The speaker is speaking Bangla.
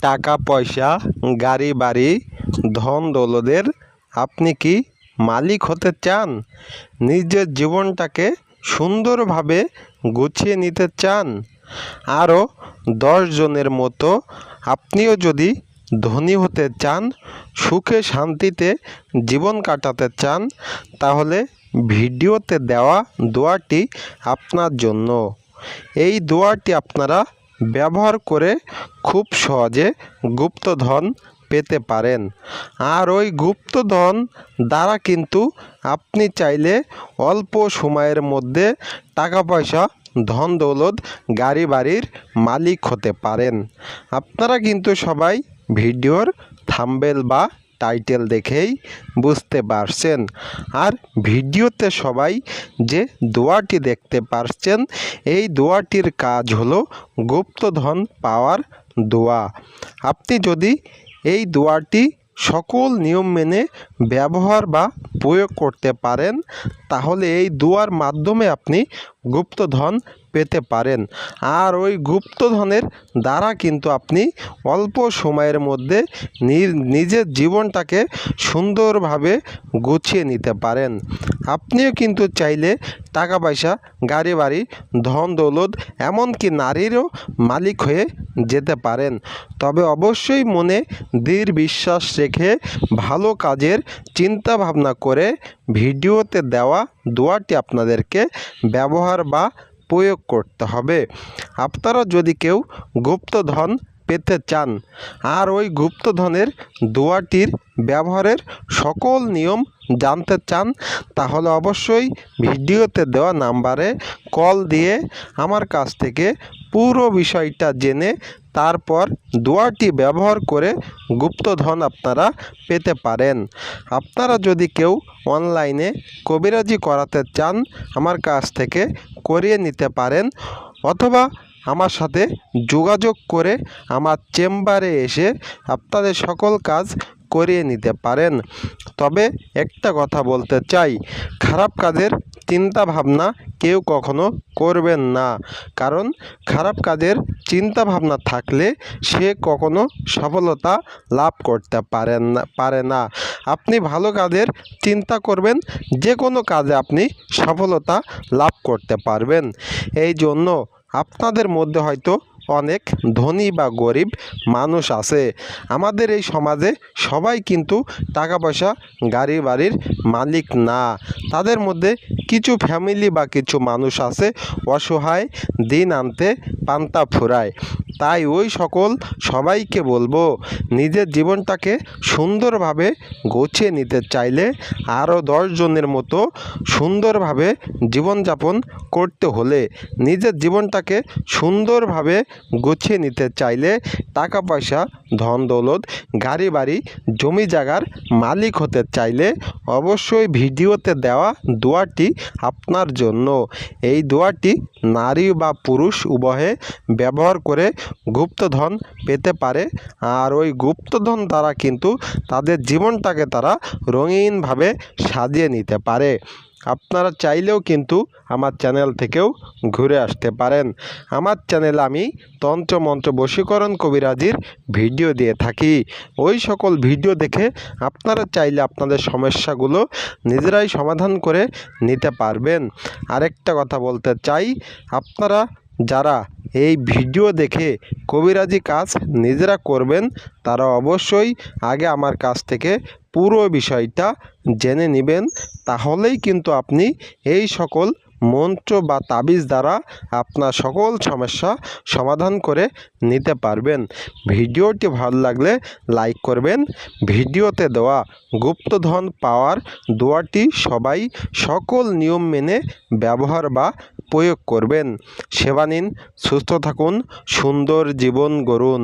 টাকা পয়সা গাড়ি বাড়ি ধন দৌলতের আপনি কি মালিক হতে চান? নিজের জীবনটাকে সুন্দরভাবে গুছিয়ে নিতে চান? আরও জনের মতো আপনিও যদি ধনী হতে চান, সুখে শান্তিতে জীবন কাটাতে চান, তাহলে ভিডিওতে দেওয়া দোয়াটি আপনার জন্য। এই দোয়াটি আপনারা ব্যবহার করে খুব সহজে গুপ্তধন পেতে পারেন। আর ওই গুপ্তধন দ্বারা কিন্তু আপনি চাইলে অল্প সময়ের মধ্যে টাকা পয়সা ধন দৌলত গাড়ি বাড়ির মালিক হতে পারেন। আপনারা কিন্তু সবাই ভিডিওর থাম্বেল বা টাইটেল দেখেই বুঝতে পারছেন। আর ভিডিওতে সবাই যে দোয়াটি দেখতে পারছেন, এই দোয়াটির কাজ হলো গুপ্তধন পাওয়ার দোয়া। আপনি যদি এই দোয়াটি সকল নিয়ম মেনে ব্যবহার বা প্রয়োগ করতে পারেন, তাহলে এই দোয়ার মাধ্যমে আপনি গুপ্তধন পেতে পারেন। আর ওই গুপ্তধনের দ্বারা কিন্তু আপনি অল্প সময়ের মধ্যে নিজের জীবনটাকে সুন্দরভাবে গুছিয়ে নিতে পারেন। আপনিও কিন্তু চাইলে টাকা পয়সা গাড়ি বাড়ি ধন দৌলত এমনকি নারীরও মালিক হয়ে যেতে পারেন। তবে অবশ্যই মনে দৃঢ় বিশ্বাস রেখে ভালো কাজের চিন্তা ভাবনা করে ভিডিওতে দেওয়া দোয়াটি আপনাদেরকে ব্যবহার বা প্রয়োগ করতে হবে। আপনারা যদি কেউ গুপ্তধন পেতে চান, আর ওই গুপ্তধনের দোয়াটির ব্যবহারের সকল নিয়ম জানতে চান, তাহলে অবশ্যই ভিডিওতে দেওয়া নাম্বারে কল দিয়ে আমার কাছ থেকে পুরো বিষয়টা জেনে তারপর দোয়াটি ব্যবহার করে গুপ্তধন আপনারা পেতে পারেন। আপনারা যদি কেউ অনলাইনে কবিরাজি করাতে চান, আমার কাছ থেকে করিয়ে নিতে পারেন অথবা আমার সাথে যোগাযোগ করে আমার চেম্বারে এসে আপনাদের সকল কাজ করিয়ে নিতে পারেন। তবে একটা কথা বলতে চাই, খারাপ কাজের চিন্তা ভাবনা কেউ কখনো করবেন না। কারণ খারাপ কাজের চিন্তা ভাবনা থাকলে সে কখনো সফলতা লাভ করতে পারেন না, পারে না। আপনি ভালো কাজের চিন্তা করবেন যে কোনো কাজে আপনি সফলতা লাভ করতে পারবেন। এই জন্য আপনাদের মধ্যে হয়তো অনেক ধনী বা গরিব মানুষ আছে। আমাদের এই সমাজে সবাই কিন্তু টাকা পয়সা গাড়ি বাড়ির মালিক না। তাদের মধ্যে কিছু ফ্যামিলি বা কিছু মানুষ আছে, অসহায়, দিন আনতে পান্তা ফুরায়। তাই ওই সকল সবাইকে বলব, নিজের জীবনটাকে সুন্দরভাবে গুছিয়ে নিতে চাইলে আরও দশজনের মতো সুন্দরভাবে জীবনযাপন করতে হলে নিজের জীবনটাকে সুন্দরভাবে গুছিয়ে নিতে চাইলে টাকা পয়সা, ধন দৌলত, গাড়ি বাড়ি, জমি জায়গার মালিক হতে চাইলে অবশ্যই ভিডিওতে দেওয়া দোয়াটি আপনার জন্য। এই দোয়াটি নারী বা পুরুষ উভয়ে ব্যবহার করে গুপ্তধন পেতে পারে। আর ওই গুপ্তধন দ্বারা কিন্তু তাদের জীবনটাকে তারা রঙিনভাবে সাজিয়ে নিতে পারে। আপনারা চাইলেও কিন্তু আমার চ্যানেল থেকেও ঘুরে আসতে পারেন। আমার চ্যানেলে আমি তন্ত্র মন্ত্র বশীকরণ কবিরাজির ভিডিও দিয়ে থাকি। ওই সকল ভিডিও দেখে আপনারা চাইলে আপনাদের সমস্যাগুলো নিজেরাই সমাধান করে নিতে পারবেন। আরেকটা কথা বলতে চাই, আপনারা যারা এই ভিডিও দেখে কবিরাজি কাজ নিজেরা করবেন, তারা অবশ্যই আগে আমার কাছ থেকে পুরো বিষয়টা জেনে নেবেন। তাহলেই কিন্তু আপনি এই সকল মন্ত্র বা তাবিজ দ্বারা আপনার সকল সমস্যা সমাধান করে নিতে পারবেন। ভিডিওটি ভালো লাগলে লাইক করবেন। ভিডিওতে দেওয়া গুপ্তধন পাওয়ার দোয়াটি সবাই সকল নিয়ম মেনে ব্যবহার বা প্রয়োগ করবেন। সেবা নিন সুস্থ থাকুন সুন্দর জীবন গড়ুন।